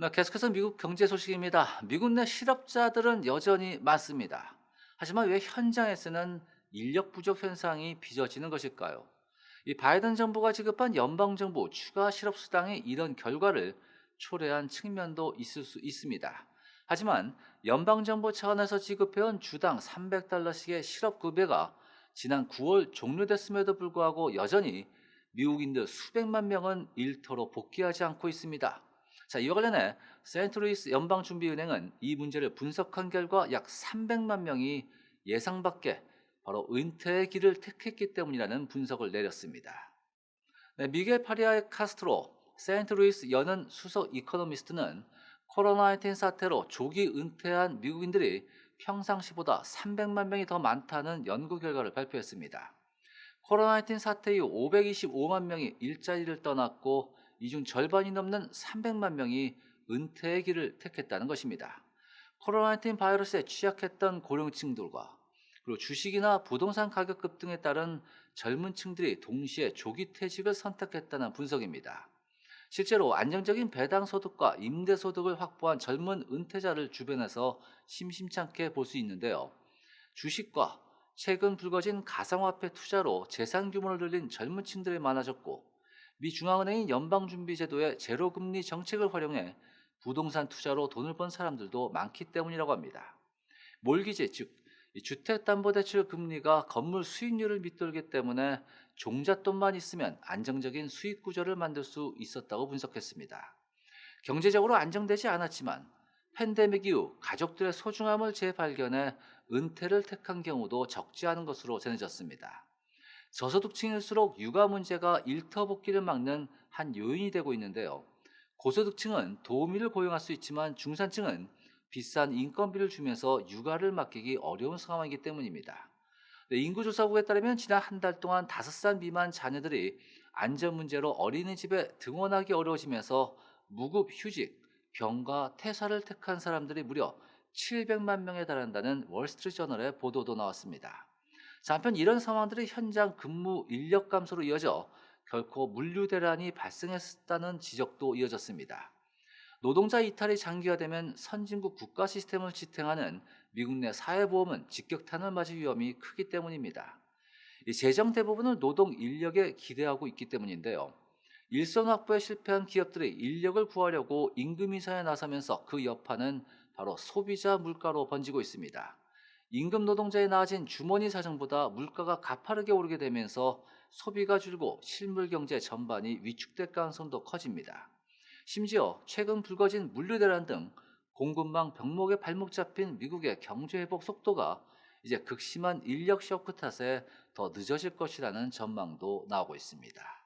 네, 계속해서 미국 경제 소식입니다. 미국 내 실업자들은 여전히 많습니다. 하지만 왜 현장에서는 인력 부족 현상이 빚어지는 것일까요? 이 바이든 정부가 지급한 연방정부 추가 실업수당이 이런 결과를 초래한 측면도 있을 수 있습니다. 하지만 연방정부 차원에서 지급해온 주당 300달러씩의 실업급여가 지난 9월 종료됐음에도 불구하고 여전히 미국인들 수백만 명은 일터로 복귀하지 않고 있습니다. 자, 이와 관련해 세인트루이스 연방준비은행은 이 문제를 분석한 결과 약 300만 명이 예상 밖에 바로 은퇴의 길을 택했기 때문이라는 분석을 내렸습니다. 네, 미겔 파리아 카스트로 세인트루이스 연은 수석 이코노미스트는 코로나19 사태로 조기 은퇴한 미국인들이 평상시보다 300만 명이 더 많다는 연구 결과를 발표했습니다. 코로나19 사태 이후 525만 명이 일자리를 떠났고 이 중 절반이 넘는 300만 명이 은퇴의 길을 택했다는 것입니다. 코로나19 바이러스에 취약했던 고령층들과 그리고 주식이나 부동산 가격 급등에 따른 젊은 층들이 동시에 조기 퇴직을 선택했다는 분석입니다. 실제로 안정적인 배당 소득과 임대 소득을 확보한 젊은 은퇴자를 주변에서 심심찮게 볼 수 있는데요. 주식과 최근 불거진 가상화폐 투자로 재산 규모를 늘린 젊은 층들이 많아졌고 미 중앙은행인 연방준비제도의 제로금리 정책을 활용해 부동산 투자로 돈을 번 사람들도 많기 때문이라고 합니다. 몰기제 즉 주택담보대출 금리가 건물 수익률을 밑돌기 때문에 종잣돈만 있으면 안정적인 수익 구조를 만들 수 있었다고 분석했습니다. 경제적으로 안정되지 않았지만 팬데믹 이후 가족들의 소중함을 재발견해 은퇴를 택한 경우도 적지 않은 것으로 전해졌습니다. 저소득층일수록 육아 문제가 일터 복귀를 막는 한 요인이 되고 있는데요. 고소득층은 도우미를 고용할 수 있지만 중산층은 비싼 인건비를 주면서 육아를 맡기기 어려운 상황이기 때문입니다. 네, 인구조사국에 따르면 지난 한 달 동안 5살 미만 자녀들이 안전 문제로 어린이집에 등원하기 어려워지면서 무급 휴직, 병가, 퇴사를 택한 사람들이 무려 700만 명에 달한다는 월스트리트저널의 보도도 나왔습니다. 자, 한편 이런 상황들이 현장 근무 인력 감소로 이어져 결코 물류 대란이 발생했다는 지적도 이어졌습니다. 노동자 이탈이 장기화되면 선진국 국가 시스템을 지탱하는 미국 내 사회보험은 직격탄을 맞을 위험이 크기 때문입니다. 이 재정 대부분을 노동 인력에 기대하고 있기 때문인데요. 일선 확보에 실패한 기업들이 인력을 구하려고 임금 인상에 나서면서 그 여파는 바로 소비자 물가로 번지고 있습니다. 임금 노동자의 나아진 주머니 사정보다 물가가 가파르게 오르게 되면서 소비가 줄고 실물 경제 전반이 위축될 가능성도 커집니다. 심지어 최근 불거진 물류 대란 등 공급망 병목에 발목 잡힌 미국의 경제 회복 속도가 이제 극심한 인력 쇼크 탓에 더 늦어질 것이라는 전망도 나오고 있습니다.